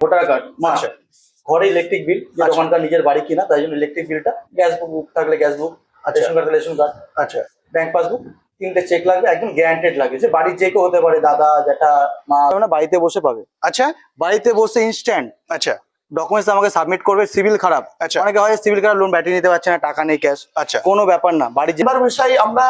Voter card মাস আচ্ছা। ঘরে electric bill আচ্ছা। নিজের বাড়ি কিনা তাই জন্য ইলেকট্রিক বিলটা গ্যাস বুক থাকলে গ্যাস বুক আচ্ছা। রেশন কার্ড রেশন কার্ড আচ্ছা। ব্যাংক পাসবুক তিনটে চেক লাগবে একদম গ্যারান্টেড লাগবে। যে বাড়ির যে কেউ হতে পারে দাদা জ্যাঠা মা বাড়িতে বসে পাবে। আচ্ছা বাড়িতে বসে ইনস্ট্যান্ট আচ্ছা। ডকুমেন্টস আমাকে সাবমিট করবে সিভিল খারাপ। আচ্ছা। অনেকে হয় সিভিল খারাপ লোন ব্যাটারি নিতে পারছে না টাকা নেই ক্যাশ আচ্ছা। কোনো ব্যাপার না বাড়ির যে এবার বিষয় আমরা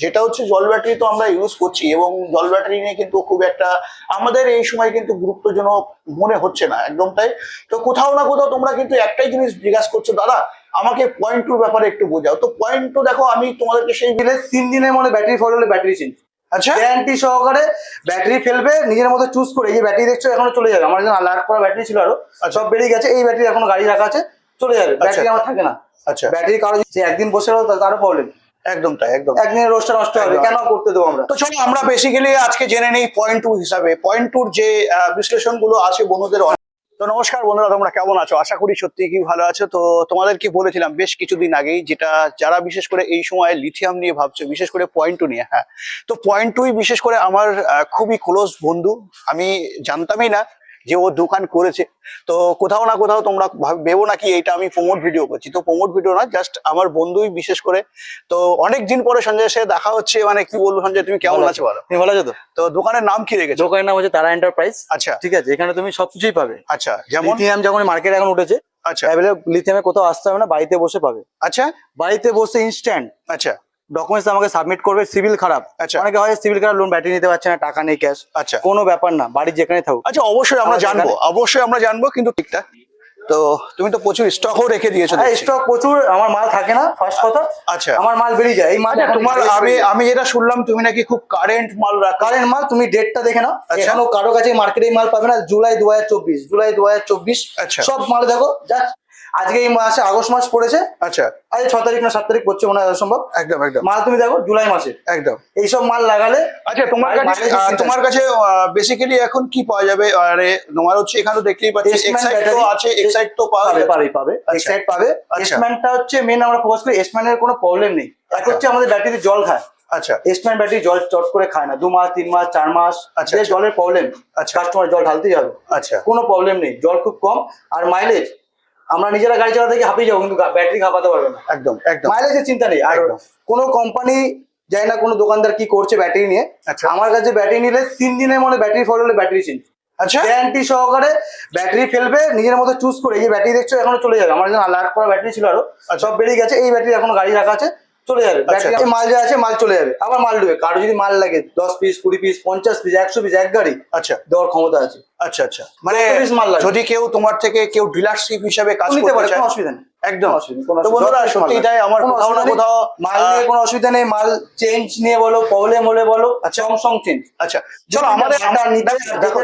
যেটা হচ্ছে জল ব্যাটারি তো আমরা ইউজ করছি এবং জল ব্যাটারি নিয়ে কিন্তু খুব একটা আমাদের এই সময় কিন্তু গুরুত্বজনক মনে হচ্ছে না একদম তাই। তো কোথাও না কোথাও তোমরা কিন্তু একটাই জিনিস জিজ্ঞাসা করছ দাদা আমাকে পয়েন্ট টুর ব্যাপারে একটু বোঝাও। তো পয়েন্ট টু দেখো আমি তোমাদেরকে সেই দিলে তিন দিনের মধ্যে ব্যাটারি ফল হলে ব্যাটারি চেঞ্জ আচ্ছা। গ্যারান্টি সহকারে ব্যাটারি ফেলবে নিজের মতো চুজ করে। এই ব্যাটারি দেখছ এখনও চলে যাবে। আমার যখন লাখ করা ব্যাটারি ছিল আরও। আচ্ছা। সব বেরিয়ে গেছে এই ব্যাটারি এখনও গাড়ি রাখা আছে চলে যাবে। ব্যাটারি আমার থাকে না। আচ্ছা। ব্যাটারি কারও যে একদিন বসে রো তারও প্রবলেম একদম তাই একদম একদিনের রোজটা নষ্ট হবে কেন করতে দেবো আমরা? তো চলো আমরা বেসিক্যালি আজকে জেনে নেই পয়েন্ট টু হিসাবে। পয়েন্ট টুর যে বিশ্লেষণগুলো আছে বন্ধুদের তো নমস্কার বন্ধুরা তোমরা কেমন আছো? আশা করি সত্যি কি ভালো আছো। তো তোমাদেরকে বলেছিলাম বেশ কিছুদিন আগেই যেটা যারা বিশেষ করে এই সময় লিথিয়াম নিয়ে ভাবছ বিশেষ করে পয়েন্ট টু নিয়ে হ্যাঁ। তো পয়েন্ট টুই বিশেষ করে আমার খুবই ক্লোজ বন্ধু। আমি জানতামই না যে ও দোকান করেছে। তো কোথাও না কোথাও তোমরা ভাব- নাকি এটা আমি প্রমোট ভিডিও করছি। তো প্রমোট ভিডিও না জাস্ট আমার বন্ধুই বিশেষ করে। তো অনেক দিন পরে সঞ্জয় সে দেখা হচ্ছে মানে কি বলব সঞ্জয় তুমি কেমন আছো বলো তুমি ভালো আছো তো? তো দোকানের নাম কি রেখেছো? দোকানের নাম হচ্ছে তারা এন্টারপ্রাইজ আচ্ছা। ঠিক আছে এখানে তুমি সবকিছুই পাবে। আচ্ছা যেমন? লিথিয়াম যখন মার্কেটে এখন উঠেছে আচ্ছা। লিথিয়ামে কোথাও আসতে হবে না বাড়িতে বসে পাবে। আচ্ছা। বাড়িতে বসে ইনস্ট্যান্ট আচ্ছা। ডকুমেন্টস আমাকে সাবমিট করবে সিভিল খারাপ। আচ্ছা। অনেকে হয় সিভিল খারাপ লোন ব্যাটারি নিতে পারছে না টাকা নেই ক্যাশ আচ্ছা। কোনো ব্যাপার না বাড়ির যেখানে থাকুক। আচ্ছা অবশ্যই আমরা জানব অবশ্যই আমরা জানব কিন্তু ঠিকঠাক তো তুমি তো প্রচুর স্টকও রেখে দিয়েছ হ্যাঁ স্টক প্রচুর আমার মাল থাকে না ফার্স্ট কথা। আচ্ছা। আমার মাল বেরিয়ে যায় এই মাল আচ্ছা, তোমার আমি আমি যেটা শুনলাম তুমি নাকি খুব কারেন্ট মাল রাখো। কারেন্ট মাল তুমি ডেটটা দেখে নাও। আচ্ছা। এখনও কারও কাছে মার্কেটে মাল পাবে না জুলাই দু হাজার চব্বিশ জুলাই দু হাজার চব্বিশ। আচ্ছা। সব মাল দেখো জাস্ট আজকে এই মাসে আগস্ট মাস পড়েছে। আচ্ছা। আজ ছ তারিখ না সাত তারিখ পড়ছে মনে হয় সম্ভব একদম একদম। মাল তুমি দেখো জুলাই মাসে। একদম। এইসব মাল লাগালে আচ্ছা তোমার কাছে তোমার কাছে বেসিক্যালি এখন কি পাওয়া যাবে? আরে তোমার হচ্ছে এখানে দেখতেই পাচ্ছি এক্সাইট তো। আছে এক্সাইট তো পাওয়া পাবে পাবে পাবে। আচ্ছা। এক্সাইট পাবে। এসম্যানটা হচ্ছে মেন আমরা ফোকাস করি এসম্যানের কোনো প্রবলেম নেই। এক আচ্ছা। হচ্ছে আমাদের ব্যাটারিতে জল খায়। আচ্ছা। এসম্যান ব্যাটারি জল চট করে খায় না। দু মাস তিন মাস চার মাস আচ্ছা, আচ্ছা। জলের প্রবলেম আচ্ছা। কাস্টমার জল ঢালতেই হবে। আচ্ছা। কোনো প্রবলেম নেই। জল খুব কম। আর মাইলেজ আমরা নিজেরা গাড়ি চালাতে গিয়ে হাঁপিয়ে যাব কিন্তু ব্যাটারি খাপাতে পারবে না। একদম একদম। মাইলেজের চিন্তা নেই। আর। কোনো কোম্পানি যাই না কোনো দোকানদার কি করছে ব্যাটারি নিয়ে। আচ্ছা। আমার কাছে ব্যাটারি নিলে তিন দিনের মধ্যে ব্যাটারি ফল হলে ব্যাটারি চেঞ্জ আচ্ছা। গ্যারান্টি সহকারে ব্যাটারি ফেলবে নিজের মতো চুজ করে। এই ব্যাটারি দেখছ এখনও চলে যাবে। আমার যেন লাখ করা ব্যাটারি ছিল আরও। আচ্ছা। সব বেরিয়ে গেছে। এই ব্যাটারি এখন গাড়ি রাখা আছে। চলে যাবে। ব্যাটারি আচ্ছা। মাল যা আছে মাল চলে যাবে। আবার মাল দেবে কারও যদি মাল লাগে দশ পিস কুড়ি পিস পঞ্চাশ পিস একশো পিস এক গাড়ি আচ্ছা। দেওয়ার ক্ষমতা আছে। আচ্ছা আচ্ছা। মানে মাল যদি কেউ তোমার থেকে কেউ ডিলারশিপ হিসাবে কাজ করতে পারে কোনো অসুবিধা নেই। একদম। বন্ধুরা সত্যি তাই আমার কোথাও না কোথাও মাল নিয়ে কোনো অসুবিধা নেই মাল চেঞ্জ নিয়ে বলো প্রবলেম হলে বলো আচ্ছা। চেঞ্জ আচ্ছা। চলো আমাদের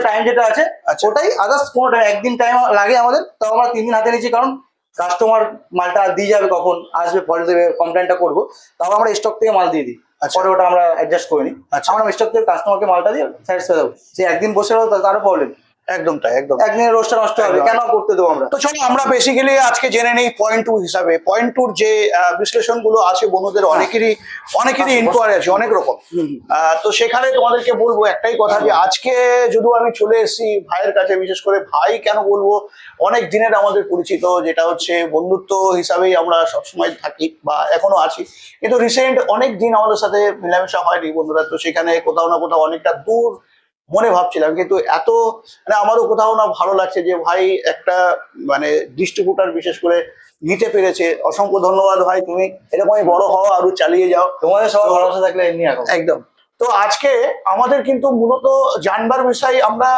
টাইম যেটা আছে আচ্ছা। ওটাই আদার্স কোনো একদিন টাইম লাগে আমাদের তাও আমরা তিন দিন হাতে নিচ্ছি কারণ কাস্টমার মালটা দিয়ে যাবে কখন আসবে ফল দেবে কমপ্লেনটা করব তাও আমরা স্টক থেকে মাল দিয়ে দিই আচ্ছা। পরে ওটা আমরা অ্যাডজাস্ট করে নিই আচ্ছা। আমরা স্টক থেকে কাস্টমারকে মালটা দিয়ে স্যাটিসফাই দেবো সে একদিন বসে রাখো তারও প্রবলেম একদম তাই একদম। একদিনের রোজটা নষ্ট হবে কেন করতে দেবো আমরা? তো চলো আমরা বেসিক্যালি আজকে জেনে নেই পয়েন্ট টু হিসাবে। পয়েন্ট টুর যে বিশ্লেষণগুলো আছে বন্ধুদের অনেকেরই অনেকেরই আচ্ছা, ইনকোয়ারি আছে অনেক রকম। তো সেখানে তোমাদেরকে বলব একটাই কথা যে আজকে যদিও আমি চলে এসেছি ভাইয়ের কাছে বিশেষ করে ভাই কেন বলব অনেক দিনের আমাদের পরিচিত যেটা হচ্ছে বন্ধুত্ব হিসাবেই আমরা সবসময় থাকি বা এখনও আছি। কিন্তু রিসেন্ট অনেক দিন আমাদের সাথে মেলামেশা হয়নি বন্ধুরা তো সেখানে কোথাও না কোথাও অনেকটা দূর মনে ভাবছিলাম কিন্তু এত মানে আমারও কোথাও না ভালো লাগছে যে ভাই একটা মানে ডিস্ট্রিবিউটার বিশেষ করে নিতে পেরেছে। অসংখ্য ধন্যবাদ ভাই তুমি এরকমই বড় হও আরও চালিয়ে যাও। তোমাদের সবার ভালোবাসা থাকলে এমনি একদম। তো আজকে আমাদের কিন্তু মূলত জানবার বিষয় আমরা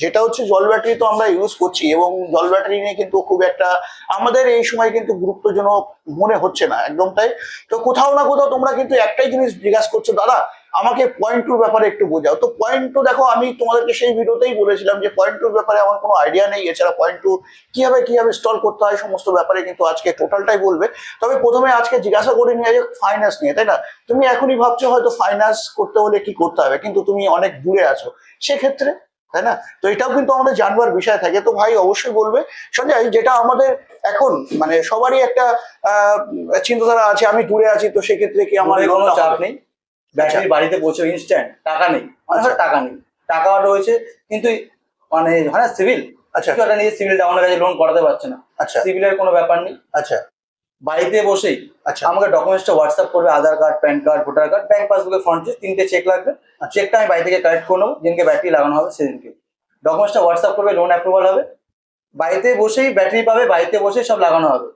যেটা হচ্ছে জল ব্যাটারি তো আমরা ইউজ করছি এবং জল ব্যাটারি নিয়ে কিন্তু খুব একটা আমাদের এই সময় কিন্তু গুরুত্বজনক মনে হচ্ছে না একদম তাই? তো কোথাও না কোথাও তোমরা কিন্তু একটাই জিনিস জিজ্ঞাসা করছ দাদা আমাকে পয়েন্ট টুর ব্যাপারে একটু বোঝাও। তো পয়েন্ট টু দেখো আমি তোমাদেরকে সেই ভিডিওতেই বলেছিলাম যে পয়েন্ট টুর ব্যাপারে আমার কোনো আইডিয়া নেই। এছাড়া পয়েন্ট টু কীভাবে কীভাবে ইনস্টল করতে হয় সমস্ত ব্যাপারে কিন্তু আজকে টোটালটাই বলবে। তবে প্রথমে আজকে জিজ্ঞাসা করে নিয়ে যে ফাইন্যান্স নিয়ে তাই না? তুমি এখনই ভাবছ হয়তো ফাইন্যান্স করতে হলে কি করতে হবে কিন্তু তুমি অনেক দূরে আছো। সেক্ষেত্রে তাই না? তো এটাও কিন্তু আমাদের জানবার বিষয় থাকে। তো ভাই অবশ্যই বলবে সঞ্জয় যেটা আমাদের এখন মানে সবারই একটা আহ, চিন্তাধারা আছে আমি দূরে আছি তো সেক্ষেত্রে কি আমার কোনো চাপ নেই। ব্যাটারি বাড়িতে পৌঁছে ইনস্ট্যান্ট টাকা নেই। অনেক টাকা নেই। টাকা রয়েছে কিন্তু মানে হয় না সিভিল আচ্ছা। কিছু নিয়ে সিভিল ডাউন হয়ে গেছে লোন করাতে পারছে না। আচ্ছা। সিভিলের কোনো ব্যাপার নেই। আচ্ছা। বাড়িতে বসেই আচ্ছা। আমাকে ডকুমেন্টসটা হোয়াটসঅ্যাপ করবে Aadhaar card PAN card voter card bank পাসবুকের ফ্রন্ট পেজ তিনটে চেক লাগবে। চেকটা আমি বাড়ি থেকে কালেক্ট করে নেব। যেদিনকে ব্যাটারি লাগানো হবে সেদিনকে। ডকুমেন্টসটা হোয়াটসঅ্যাপ করবে লোন অ্যাপ্রুভাল হবে। বাড়িতে বসেই ব্যাটারি পাবে বাড়িতে বসেই সব লাগানো হবে।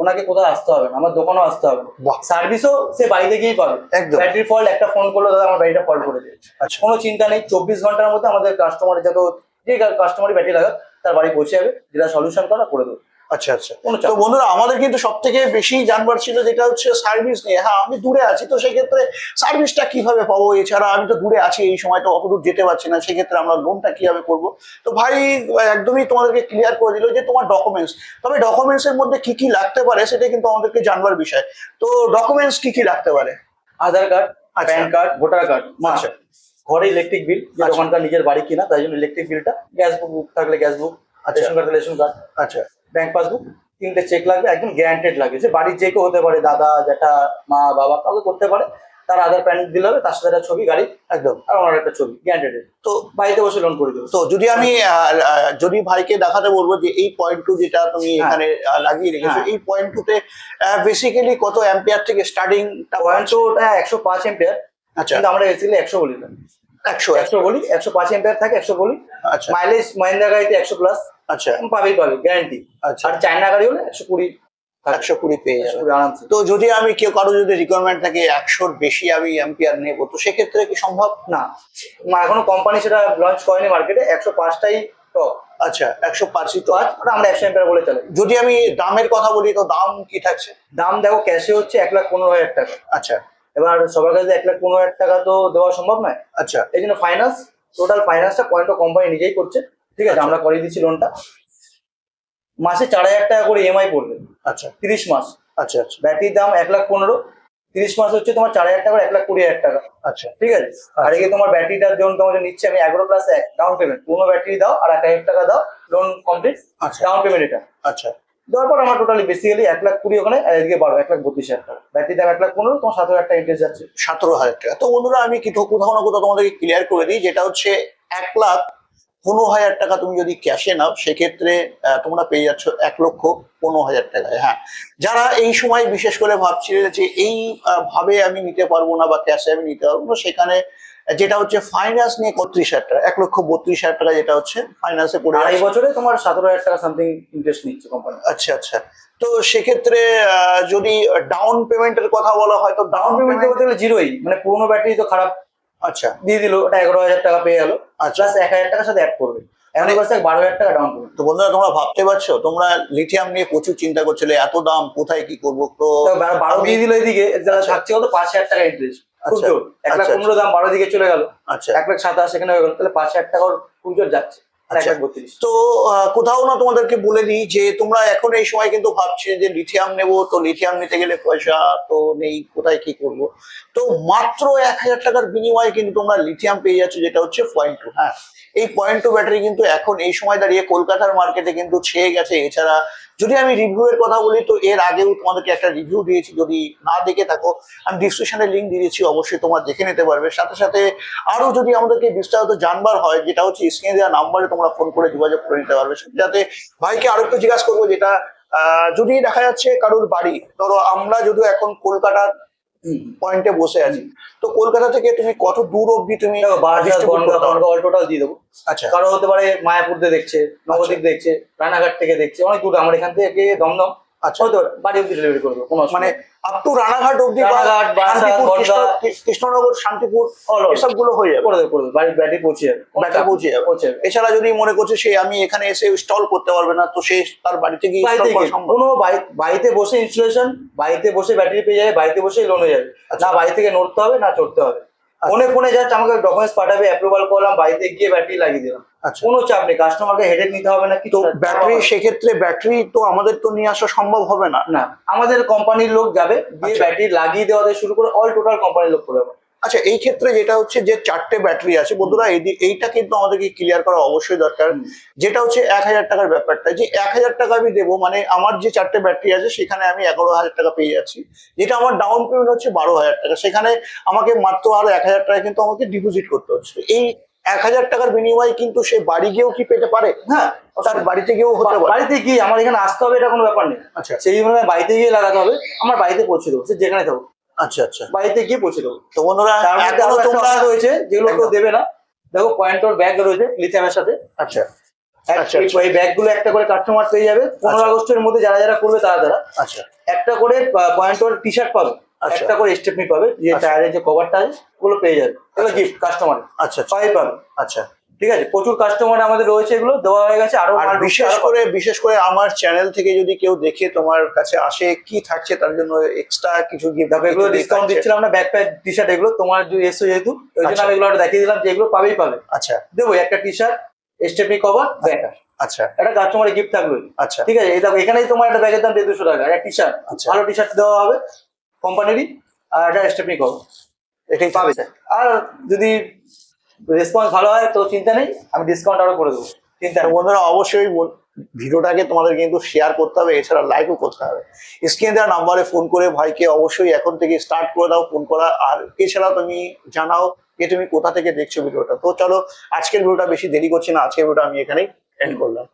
ওনাকে কোথাও আসতে হবে না আমার দোকানেও আসতে হবে। সার্ভিসও সে বাড়িতে গিয়েই পাবে। ব্যাটারি ফল্ট একটা ফোন করল দাদা আমার ব্যাটারিটা ফল্ট করে দিয়েছে। আচ্ছা। কোনো চিন্তা নেই চব্বিশ ঘণ্টার মধ্যে আমাদের কাস্টমারের যত যে কাস্টমারই ব্যাটারি লাগা তার বাড়ি পৌঁছে যাবে। যেটা সলিউশন করা করে দেবো। আচ্ছা আচ্ছা। তো বন্ধুরা আমাদের কিন্তু সব থেকে বেশি জানবার ছিল যেটা হচ্ছে সার্ভিস নিয়ে। হ্যাঁ আমি দূরে আছি তো সেক্ষেত্রে সার্ভিসটা কীভাবে পাবো? এছাড়া আমি তো দূরে আছি এই সময় তো অত দূর যেতে পারছি না সেক্ষেত্রে আমরা লোনটা কীভাবে করব? তো ভাই একদমই তোমাদেরকে ক্লিয়ার করে দিল যে তোমার ডকুমেন্টস তবে ডকুমেন্টস এর মধ্যে কি কি লাগতে পারে সেটা কিন্তু আমাদেরকে জানবার বিষয়। তো ডকুমেন্টস কি কি লাগতে পারে? আধার কার্ড আচ্ছা। PAN card voter card. আচ্ছা। ঘরে ইলেকট্রিক বিল যে আচ্ছা। নিজের বাড়ি কিনা তাই জন্য ইলেকট্রিক বিলটা গ্যাস বুক থাকলে gas book. Ration card ration card আচ্ছা। ব্যাংক পাসবুক তিনটে চেক লাগবে একদম গ্যারান্টেড লাগবে। যে বাড়ির যে কেউ হতে পারে দাদা জ্যাঠা মা বাবা কাউকে করতে পারে তার আধার প্যান দিলে হবে তার সাথে একটা ছবি গাড়ি একদম আর ওনার একটা ছবি গ্যারান্টেড তো বাড়িতে বসে লোন করে দেবো। তো যদি আমি যদি ভাইকে দেখাতে বলব যে এই পয়েন্ট টু যেটা তুমি হ্যাঁ। এখানে লাগিয়ে রেখেছো হ্যাঁ। এই পয়েন্ট টুতে বেসিক্যালি কত অ্যাম্পিয়ার থেকে স্টার্টিং পয়েন্ট ওটা একশো পাঁচ এম্পিয়ার আচ্ছা। কিন্তু আমরা বেসিক্যালি একশো বলি। না একশো। একশো বলি একশো পাঁচ এম্পিয়ার থাকে একশো বলি। আচ্ছা। মাইলেজ মাহিন্দ্রা গাড়িতে একশো প্লাস আচ্ছা। পাবেই পাবে গ্যারান্টি আচ্ছা। আর চায়না গাড়ি হলে একশো কুড়ি একশো কুড়ি পেয়ে যাবে। আরামসে। তো যদি আমি কেউ কারও যদি রিকোয়ারমেন্ট থাকে একশোর বেশি আমি অ্যাম্পিয়ার নেব তো সেক্ষেত্রে কি সম্ভব? না। এখনও কোম্পানি সেটা লঞ্চ করেনি মার্কেটে একশো পাঁচটাই টপ আচ্ছা একশো পাঁচই তো ওটা আমরা একশো এম্পিয়ার বলে চলে যদি আমি দামের কথা বলি তো দাম কি থাকছে? দাম দেখো ক্যাশে হচ্ছে এক লাখ পনেরো হাজার টাকা। আচ্ছা। এবার সবার কাছে এক লাখ পনেরো হাজার টাকা তো দেওয়া সম্ভব নয়। আচ্ছা। এই জন্য ফাইন্যান্স টোটাল ফাইন্যান্সটা পয়েন্ট কোম্পানি নিজেই করছে। ঠিক আছে আমরা করিয়ে দিচ্ছি লোনটা মাসে চার হাজার টাকা করে ইএমআই পড়বে। আচ্ছা। তিরিশ মাস। আচ্ছা আচ্ছা। ব্যাটারির দাম এক লাখ পনেরো। তিরিশ মাস হচ্ছে তোমার চার হাজার টাকা এক লাখ কুড়ি হাজার টাকা। আচ্ছা। ঠিক আছে? আর এদিকে তোমার ব্যাটারিটার জন্য তোমার নিচ্ছে আমি এগারো প্লাস এক ডাউন পেমেন্ট পুরোনো ব্যাটারি দাও আর এক হাজার টাকা দাও লোন কমপ্লিট আচ্ছা। ডাউন পেমেন্ট এটা। আচ্ছা। দেওয়ার পর আমার টোটালি বেসিক্যালি এক লাখ কুড়ি ওখানে আর এদিকে বারো এক লাখ বত্রিশ হাজার টাকা। ব্যাটারি দাম এক লাখ পনেরো তোমার সাত হাজার টাকা ইন্টারেস্ট যাচ্ছে। সতেরো হাজার টাকা। তো বন্ধুরা আমি কি কোথাও না কোথাও তোমাদেরকে ক্লিয়ার করে দিই যেটা হচ্ছে এক লাখ পনেরো হাজার টাকা তুমি যদি ক্যাশে নাও সেক্ষেত্রে তোমরা পেয়ে যাচ্ছ এক লক্ষ পনেরো হাজার টাকায়। হ্যাঁ যারা এই সময় বিশেষ করে ভাবছিলে যে এই ভাবে আমি নিতে পারব না বা ক্যাশে আমি নিতে পারব না সেখানে যেটা হচ্ছে ফাইন্যান্স নিয়ে বত্রিশ হাজার টাকা এক লক্ষ বত্রিশ হাজার টাকা যেটা হচ্ছে ফাইন্যান্সে পড়ে আড়াই বছরে তোমার সতেরো হাজার টাকা সামথিং ইন্টারেস্ট নিচ্ছে কোম্পানি আচ্ছা আচ্ছা। তো সেক্ষেত্রে যদি ডাউন পেমেন্টের কথা বলা হয় তো ডাউন পেমেন্ট করতে গেলে জিরোই মানে পুরোনো ব্যাটারি তো খারাপ আচ্ছা। দিয়ে দিল ওটা এগারো হাজার টাকা পেয়ে গেল। আচ্ছা। প্লাস এক হাজার টাকার সাথে অ্যাড করবে। করছে বারো হাজার টাকা ডাউন করবে তো বন্ধুরা তোমরা ভাবতে পারছ? তোমরা লিথিয়াম নিয়ে প্রচুর চিন্তা করছিলে এত দাম কোথায় কি করব? তো বারো দিয়ে দিল এদিকে যারা আচ্ছা। থাকছে কত? পাঁচ হাজার টাকা ইন্টারেস্ট খুব আচ্ছা। জোর। এক লাখ আচ্ছা, পনেরো দাম বারো দিকে চলে গেল। আচ্ছা। এক লাখ সাতাশ এখানে হয়ে গেল। তাহলে পাঁচ হাজার টাকা খুব জোর যাচ্ছে। আচ্ছা। বত্রিশ। তো কোথাও না তোমাদেরকে বলে দিই যে তোমরা এখন এই সময় কিন্তু ভাবছে যে লিথিয়াম নেব, তো লিথিয়াম নিতে গেলে পয়সা তো নেই, কোথায় কি করব? তো মাত্র এক হাজার টাকার বিনিময়ে কিন্তু তোমরা লিথিয়াম পেয়ে যাচ্ছ, যেটা হচ্ছে পয়েন্ট টু হ্যাঁ এই পয়েন্ট টু ব্যাটারি কিন্তু এখন এই সময় দাঁড়িয়ে কলকাতার মার্কেটে কিন্তু ছেয়ে গেছে। এছাড়া যদি আমি রিভিউ এর কথা বলি, তো এর আগেও তোমাদেরকে একটা রিভিউ দিয়েছি, যদি না দেখে থাকো, আমি ডিসক্রিপশনে লিঙ্ক দিয়ে দিয়েছি, অবশ্যই তোমরা দেখে নিতে পারবে। সাথে সাথে আরও যদি আমাদেরকে বিস্তারিত জানবার হয়, যেটা হচ্ছে স্ক্রিনে দেওয়া নাম্বারে তোমরা ফোন করে যোগাযোগ করে নিতে পারবে। যাতে ভাইকে আরও একটু জিজ্ঞাসা করব যেটা যদি দেখা যাচ্ছে কারোর বাড়ি ধরো আমরা যদিও এখন কলকাতার পয়েন্টে বসে আছি তো কলকাতা থেকে তুমি কত দূর অব্দি তুমি টোটাল দিয়ে দেবো। আচ্ছা। কারও হতে পারে মায়াপুর দেখছে নবদ্বীপ দেখছে রানাঘাট থেকে দেখছে অনেক দূর আমার এখান থেকে দমদম। আচ্ছা বাড়ি অব্দি ডেলিভারি করব কোনো মানে আপ টু রানাঘাট কৃষ্ণনগর শান্তিপুর হয়ে যাবে। করে দেবে করে দেবে পৌঁছে যাবে পৌঁছে যাবে। পৌঁছে যাবে। এছাড়া যদি মনে করছে সে আমি এখানে এসে ইনস্টল করতে পারবে না তো সে তার বাড়িতে গিয়ে কোনো বাড়িতে বসে ইনস্টলেশন বাড়িতে বসে ব্যাটারি পেয়ে যাবে বাড়িতে বসেই লোন হয়ে যাবে। আচ্ছা। না বাড়ি থেকে নড়তে হবে না চড়তে হবে। ফোনে ফোনে জাস্ট আমাকে ডকুমেন্টস পাঠাবে অ্যাপ্রুভাল করলাম বাড়িতে গিয়ে ব্যাটারি লাগিয়ে দিলাম। আচ্ছা। কোনো চাপ নেই কাস্টমারকে হেডেক নিতে হবে না কিন্তু ব্যাটারি সেক্ষেত্রে ব্যাটারি তো আমাদের তো নিয়ে আসা সম্ভব হবে না? না আমাদের কোম্পানির লোক যাবে আচ্ছা। ব্যাটারি লাগিয়ে দেওয়া থেকে শুরু করে অল টোটাল কোম্পানির লোক করে আচ্ছা এই ক্ষেত্রে যেটা হচ্ছে যে চারটে ব্যাটারি আছে বন্ধুরা এই- এইটা কিন্তু আমাদেরকে ক্লিয়ার করা অবশ্যই দরকার। যেটা হচ্ছে এক হাজার টাকার ব্যাপারটা যে এক হাজার টাকা আমি দেবো মানে আমার যে চারটে ব্যাটারি আছে সেখানে আমি এগারো হাজার টাকা পেয়ে যাচ্ছি। যেটা আমার ডাউন পেমেন্ট হচ্ছে বারো হাজার টাকা। সেখানে আমাকে মাত্র আরও এক হাজার টাকা কিন্তু আমাকে ডিপোজিট করতে হচ্ছে। এই এক হাজার টাকার বিনিময়ে কিন্তু সে বাড়ি গিয়েও কি পেতে পারে? হ্যাঁ তার বাড়িতে গিয়েও হতে পারে। বাড়িতে গিয়ে আমার এখানে আসতে হবে এটা কোনো ব্যাপার নেই। আচ্ছা। সেই জন্য বাড়িতে গিয়ে লাগাতে হবে আমার বাড়িতে পৌঁছে দেবো। সে যেখানে থাকো আচ্ছা আচ্ছা। বাড়িতে গিয়ে পৌঁছে দেবো। তো বন্ধুরা তার এখনও তোমরা রয়েছে যেগুলো কেউ দেবে না। দেখো পয়েন্টর ব্যাগ রয়েছে লিথিয়ামের সাথে। আচ্ছা। আচ্ছা, এই- আচ্ছা। এই ব্যাগগুলো একটা করে কাস্টমার পেয়ে যাবে। পনেরো আচ্ছা। আগস্টের মধ্যে যারা যারা করবে তারা তারা। আচ্ছা। একটা করে পয়েন্টর টি শার্ট পাবে। আচ্ছা। একটা করে স্টেপনি পাবে। যে আচ্ছা। টায়ারের যে কভারটা আছে ওগুলো পেয়ে যাবে। এগুলো গিফট কাস্টমার আচ্ছা আচ্ছা। সবাই পাবে। আচ্ছা। ঠিক আছে? প্রচুর কাস্টমার আমাদের রয়েছে এগুলো দেওয়া হয়ে গেছে আরও বিশেষ করে বিশেষ করে আমার চ্যানেল থেকে যদি কেউ দেখে তোমার কাছে আসে কি থাকছে তার জন্য এক্সট্রা কিছু গিফট হবে এগুলো ডিসকাউন্ট দিচ্ছিলাম না ব্যাক প্যাক টি শার্ট এগুলো তোমার যে এসো যেহেতু ওই জন্য আচ্ছা। আমি এগুলো একটা দেখিয়ে দিলাম যে এগুলো পাবেই পাবে। আচ্ছা। দেবো একটা T shirt stepney cover bag আচ্ছা। একটা কাস্টমারের গিফট থাকবে। আচ্ছা। ঠিক আছে? এই দেখো এখানেই তোমার একটা ব্যাগের দাম দেড় দুশো টাকা একটা টি শার্ট আচ্ছা। ভালো টি শার্ট দেওয়া হবে কোম্পানিরই আর একটা স্টেপনি কভার এটাই পাবে। আর যদি রেসপন্স ভালো হয় তো চিন্তা নেই আমি ডিসকাউন্ট আরও করে দেবো। চিন্তা নেই। বন্ধুরা অবশ্যই ভিডিওটাকে তোমাদের কিন্তু শেয়ার করতে হবে এছাড়া লাইকও করতে হবে। স্ক্রিনে দেওয়া নাম্বারে ফোন করে ভাইকে অবশ্যই এখন থেকে স্টার্ট করে দাও ফোন করা। আর এছাড়া তুমি জানাও যে তুমি কোথা থেকে দেখছ ভিডিওটা। তো চলো আজকের ভিডিওটা বেশি দেরি করছি না আজকের ভিডিওটা আমি এখানেই এন্ড করলাম।